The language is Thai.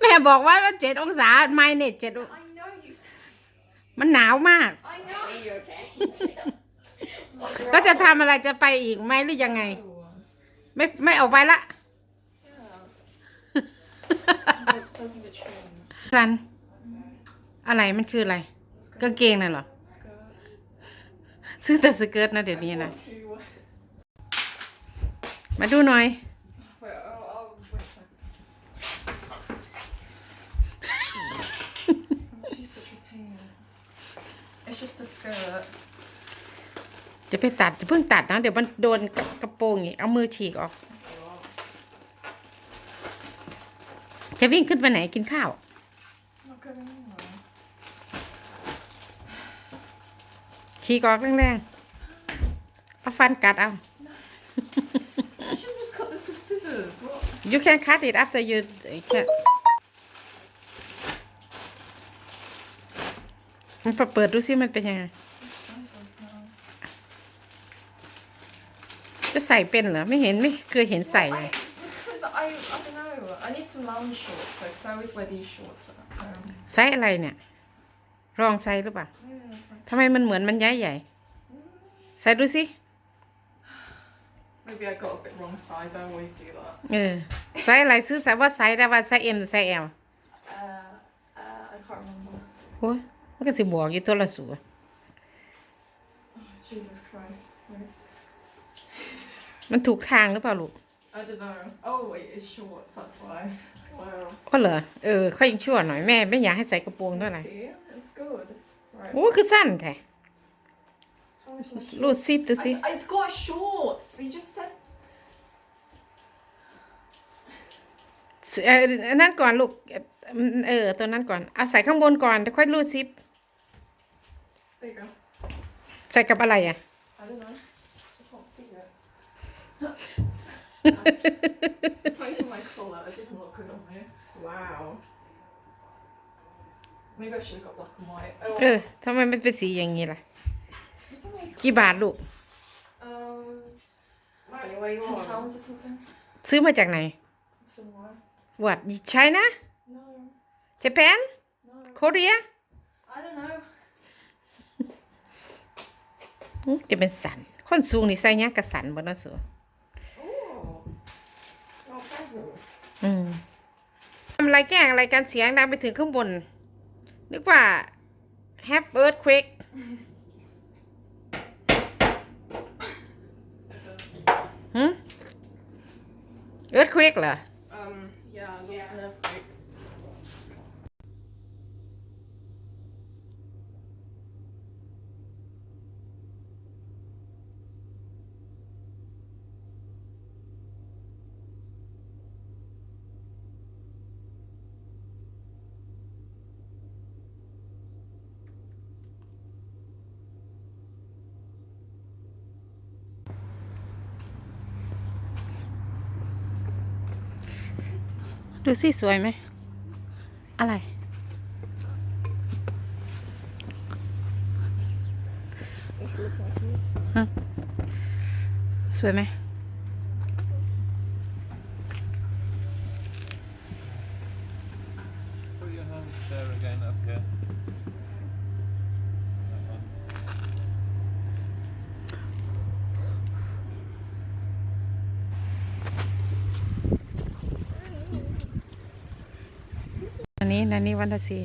แม่บอกว่ามันเจ็ดองศาไม่เนี่ยเจ็ด I know you said. มันหนาวมาก I know. Are you okay? ก็จะทำอะไรจะไปอีกไหมหรือยังไง ไม่ไม่ออกไปละ Yeah. upstairs in the train. รัน อะไรมันคืออะไรกางเกงน่ะเหรอ Skirt. ซื้อแต่สเกิร์ตนะเดี๋ยวนี้นะ Two. มาดูหน่อย Wait, I'll, I'll wait a second. oh, she's such a pain. It's just a skirt. จะไปตัดจะเพิ่งตัดนะ เดี๋ยวมันโดนกับกระโปรงอีกเอามือฉีกออก จะวิ่งขึ้นไปไหนกินข้าว Not going anywhere. ฉีกออกแรงๆเอาฟันกัดเอา I should have just cut this with scissors. What? you can cut it after you can มันเปิดดูสิมันเป็นยังไง จะใส่เป็นเหรอ ไม่เห็นไม่เคยเห็นใส่เลย Because I, I don't know. I need some lounge shorts though, because I always wear these shorts at home. ไซส์อะไรเนี่ย รองไซส์หรือเปล่า Yeah, that's ทำไมมันเหมือนมันย้ายใหญ่ ใส่ดูสิ Maybe I got a bit wrong size. I always do that. เออ ไซส์อะไรซื้อไซส์ว่าไซส์ได้ว่าไซส์เอ็มหรือไซส์เอล Uh, uh, I can't remember. โอ้ย มันก็สิบอกอยู่ตัวละสู Jesus Christ. Wait. มันถูกทางหรือเปล่าลูก I don't know. Oh wait, it's shorts. That's why. Wow. ก็เหรอเออค่อยยังชั่วหน่อยแม่ไม่อยากให้ใส่กระโปรงเท่าไหร่ See, it's good. Right. โอ้คือสั้นแท้ What's wrong with my รูดซิปดูสิ I- It's got shorts. You just said. เอออันนั้นก่อนลูกเออตัวนั้นก่อนเอาใส่ข้างบนก่อนเดี๋ยวค่อยรูดซิป There you go. ใส่กับอะไรอะ I don't know. I can't see it. Nice. it's not even my colour. It doesn't look good on me. Wow. Maybe I should have got black and white. Oh, เออทำไมมันเป็นสีอย่างนี้ล่ะ is that nice? กี่บาทลูก Um, Riley, what do you ten want? pounds or something. ซื้อมาจากไหน Somewhere. What China No, Japan no. Korea I don't know. อืม จะเป็นสันคนสูงนี่ใส่เนี้ยกระสันบนน่ะสู Oh. Oh, present. อืมทำอะไรแกล้งอะไรกันเสียงดังไปถึงข้างบน นึกว่า have earthquake หืม earthquake เหรอ ดูสิสวยไหม อะไร It's look like this. สวยไหม นันนี้วันทศี